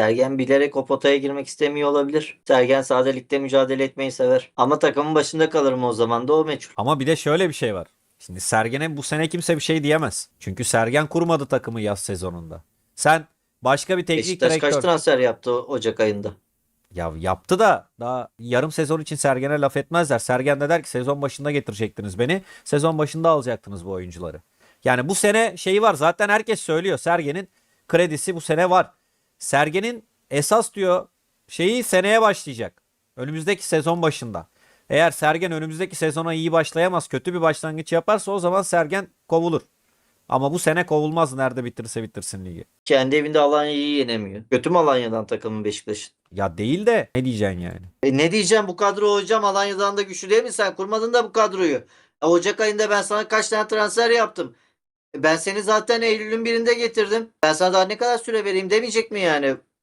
Sergen bilerek o potaya girmek istemiyor olabilir. Sergen sade ligde mücadele etmeyi sever. Ama takımın başında kalırım o zaman da o meçhul. Ama bir de şöyle bir şey var. Şimdi Sergen'e bu sene kimse bir şey diyemez. Çünkü Sergen kurmadı takımı yaz sezonunda. Sen başka bir teknik Beşiktaş kaç direktör transfer yaptı Ocak ayında? ya yaptı da daha yarım sezon için Sergen'e laf etmezler. Sergen de der ki sezon başında getirecektiniz beni. Sezon başında alacaktınız bu oyuncuları. Yani bu sene şeyi var zaten herkes söylüyor. Sergen'in kredisi bu sene var. Sergen'in esas diyor şeyi seneye başlayacak. Önümüzdeki sezon başında. Eğer Sergen önümüzdeki sezona iyi başlayamaz, kötü bir başlangıç yaparsa o zaman Sergen kovulur. Ama bu sene kovulmaz nerede bitirirse bitirsin ligi. Kendi evinde Alanya'yı yenemiyor. Kötü mü Alanya'dan takımın Beşiktaş'ın? Ya değil de ne diyeceksin yani? E ne diyeceğim bu kadro hocam Alanya'dan da güçlü değil mi sen? Kurmadın da bu kadroyu. E Ocak ayında ben sana kaç tane transfer yaptım. E ben seni zaten Eylül'ün birinde getirdim. Ben sana daha ne kadar süre vereyim demeyecek mi yani?